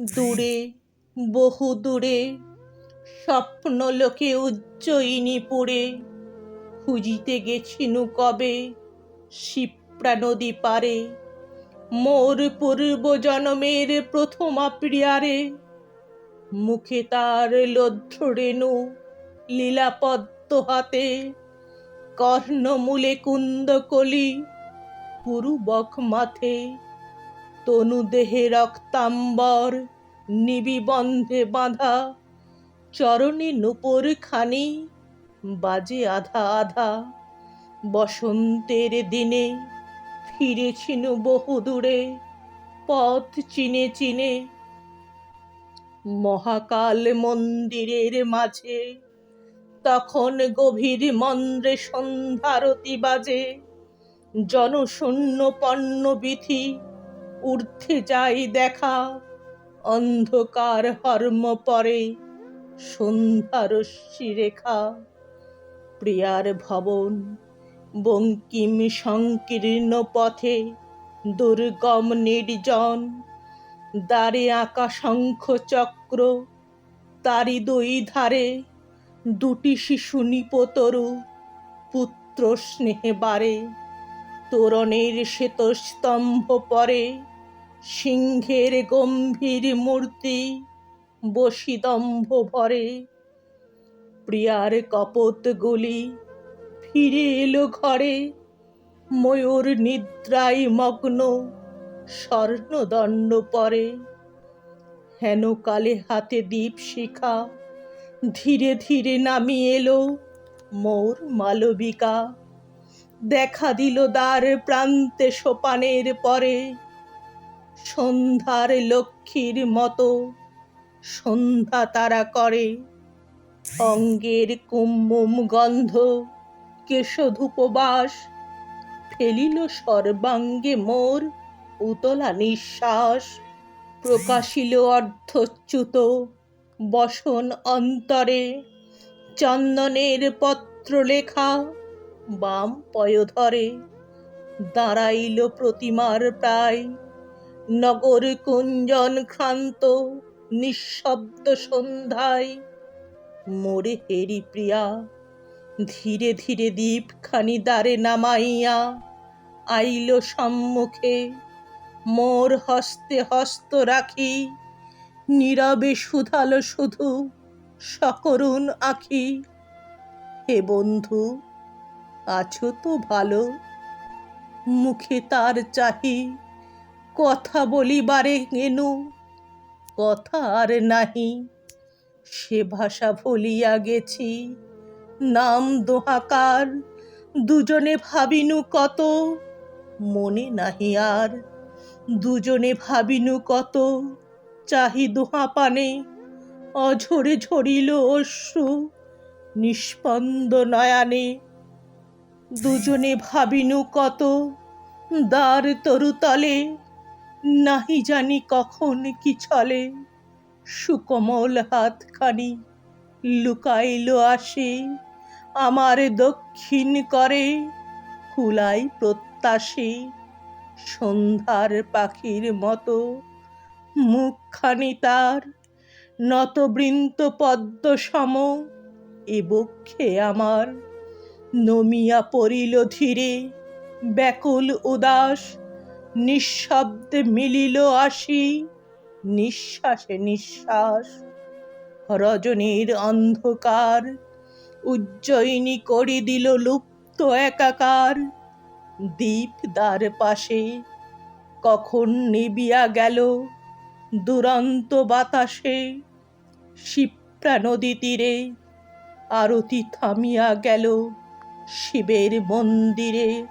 দূরে, বহু দূরে, স্বপ্ন লোকে উজ্জয়িনী পুরে। খুঁজিতে গেছিনু কবে? শিপ্রা নদী পারে। মোর পূর্ব জনমের প্রথমা প্রিয়ারে। মুখে তার লধ্র রেণু লীলাপদ্ম হাতে। কর্ণমূলে কুন্দকলি পুরুবক মাথে। তনু দেহে রক্তাম্বর নিবিবন্ধে বাঁধা। চরণে নুপুর খানি, বাজে আধা আধা। বসন্তের দিনে ফিরেছিনু বহু দূরে, পথ চিনে চিনে। মহাকাল মন্দিরের মাঝে, তখন গভীর মন্দ্রে সন্ধ্যারতি বাজে। জনশূন্য পণ্য বিথি ঊর্ধ্বে যাই দেখা। অন্ধকার হর্ম পরে সন্ধ্যারশ্মি রেখা। প্রিয়ার ভবন বঙ্কিম সংকীর্ণ পথে দুর্গম নির্জন। দ্বারে আঁকা শঙ্খ চক্র তারি দুই ধারে দুটি শিশু নিপতরু, পুত্র স্নেহে বারে। তোরণের শ্বেতস্তম্ভ পরে সিংহের গম্ভীর মূর্তি বসিদম্ভ ভরে। প্রিয়ার কপতগুলি ফিরে এলো ঘরে। ময়ূর নিদ্রায় মগ্ন, স্বর্ণদণ্ড পরে। হেন কালে হাতে দীপ শিখা, ধীরে ধীরে নামিয়ে এলো মোর মালবিকা। দেখা দিল দ্বার প্রান্তে সোপানের পরে। সন্ধ্যার লক্ষ্মীর মতো। সন্ধ্যা তারা করে। অঙ্গের কুম্মুম গন্ধ, কেশধূপবাস। ফেলিল সর্বাঙ্গে মোর উতলা নিঃশ্বাস। প্রকাশিল অর্ধচ্যুত বসন অন্তরে। চন্দনের পত্র লেখা বাম পয়ধরে। দাঁড়াইল প্রতিমার প্রায়। নগর কুঞ্জন ক্ষান্ত, নিঃশব্দ সন্ধ্যায়। মোরে হেরি প্রিয়া, ধীরে ধীরে দীপখানি দ্বারে নামাইয়া আইল সম্মুখে। মোর হস্তে হস্ত রাখি, নীরবে শুধালো শুধু সকরুণ আখি। হে বন্ধু, আছো তো ভালো, মুখে তার চাহি। কথা বলিবারে গেনু, কথা আর নাহি। সে ভাষা ভুলিয়া গেছি, নাম দোহাকার, দুজনে ভাবিনু কত, মনে নাহি আর। দুজনে ভাবিনু কত, চাহি দোহা পানে, অঝরে ঝরিল অশ্রু নিষ্পন্দ নয়ানে। দুজনে ভাবিনু কত, দ্বার তরুতলে নাহি জানি কখন কি চলে। সুকমল হাতখানি লুকাইল আসে, আমার দক্ষিণ করে কুলাই প্রত্যাশে। সন্ধ্যার পাখির মতো মুখখানি তার, নতবৃন্ত পদ্ম সম এ বক্ষে আমার। নমিয়া পড়িল ধীরে, ব্যাকুল উদাস নিঃশব্দে মিলিল আসি, নিঃশ্বাসে নিঃশ্বাস। রজনীর অন্ধকার উজ্জয়িনী করি দিল লুপ্ত একাকার। দ্বীপ দ্বার পাশে কখন নিবিয়া গেল দুরন্ত বাতাসে, শিপ্রা নদী তীরে আরতি থামিয়া গেল শিবের মন্দিরে।